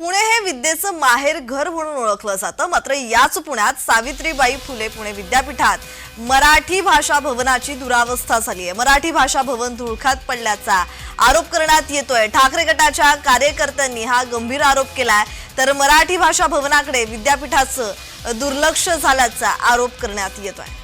पुणे हे विद्येचं माहेर घर म्हणून ओळखलं जातं. मात्र याच पुण्यात सावित्रीबाई फुले पुणे विद्यापीठात मराठी भाषा भवनाची दुरावस्था झाली आहे. मराठी भाषा भवन धुळखात पडल्याचा आरोप करण्यात येतोय. ठाकरे गटाच्या कार्यकर्त्यांनी हा गंभीर आरोप केलाय. तर मराठी भाषा भवनाकडे विद्यापीठाचं दुर्लक्ष झाल्याचा आरोप करण्यात येतोय.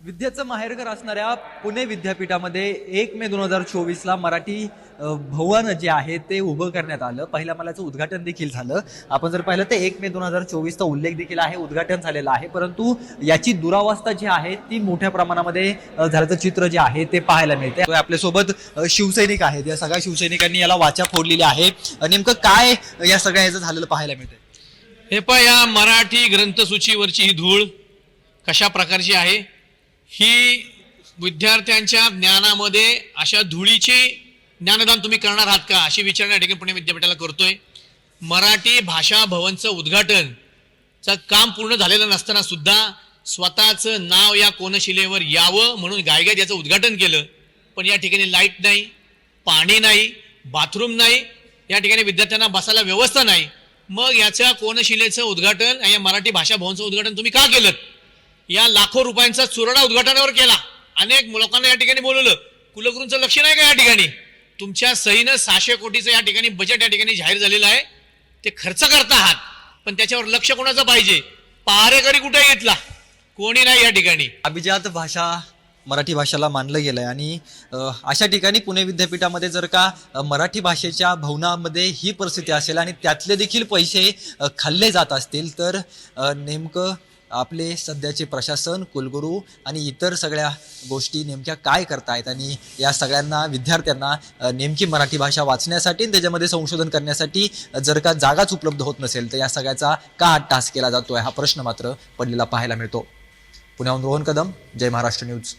विद्येचं माहेरघर असणाऱ्या पुणे विद्यापीठामध्ये एक मे दोन हजार चोवीसला मराठी भवन जे आहे ते उभं करण्यात आलं. पहिल्या मलाचं उद्घाटन देखील झालं. आपण जर पाहिलं तर एक मे दोन हजार चोवीसचा उल्लेख देखील आहे उद्घाटन झालेलं आहे. परंतु याची दुरावस्था जी आहे ती मोठ्या प्रमाणामध्ये झाल्याचं चित्र जे आहे ते पाहायला मिळते आपल्यासोबत शिवसैनिक आहेत. या सगळ्या शिवसैनिकांनी याला वाचा फोडलेली आहे नेमकं काय या सगळ्या याचं झालेलं पाहायला मिळतंय? हे पहा या मराठी ग्रंथसूचीवरची ही धूळ कशा प्रकारची आहे? ही विद्यार्थ्यांच्या ज्ञानामध्ये अशा धुळीचे ज्ञानदान तुम्ही करणार आहात का? अशी विचारणा या ठिकाणी पुणे विद्यापीठाला करतोय. मराठी भाषा भवनचं उद्घाटन काम पूर्ण झालेलं नसताना सुद्धा स्वतःचं नाव या कोनशिलेवर यावं म्हणून गायगात याचं उद्घाटन केलं. पण या ठिकाणी लाइट नाही पाणी नाही बाथरूम नाही या ठिकाणी विद्यार्थ्यांना बसायला व्यवस्था नाही. मग याच्या कोनशिलेचं उद्घाटन या मराठी भाषा भवनचं उद्घाटन तुम्ही का केलं या लाखो रुपयांचा चुरडा उद्घाटनावर केला. अनेक लोकांना या ठिकाणी बोलवलं. कुलगुरूंचं लक्ष नाही का या ठिकाणी? तुमच्या सहीनं सहाशे कोटीचं या ठिकाणी बजेट या ठिकाणी जाहीर झालेलं आहे. ते खर्च करता आहात पण त्याच्यावर लक्ष कोणाचं पाहिजे? पहारेकरी कुठे घेतला? कोणी नाही या ठिकाणी. अभिजात भाषा मराठी भाषेला मानलं गेलंय आणि अशा ठिकाणी पुणे विद्यापीठामध्ये जर का मराठी भाषेच्या भवनामध्ये ही परिस्थिती असेल आणि त्यातले देखील पैसे खाल्ले जात असतील तर नेमकं आपले सध्याचे प्रशासन कुलगुरू आणि इतर सगळ्या गोष्टी नेमक्या काय करतायत आणि या सगळ्यांना विद्यार्थ्यांना नेमकी मराठी भाषा वाचण्यासाठी आणि त्याच्यामध्ये संशोधन करण्यासाठी जर का जागाच उपलब्ध होत नसेल तर या सगळ्याचा का टास्क केला जातोय? हा प्रश्न मात्र पडलेला पाहायला मिळतो. पुण्याहून रोहन कदम जय महाराष्ट्र न्यूज.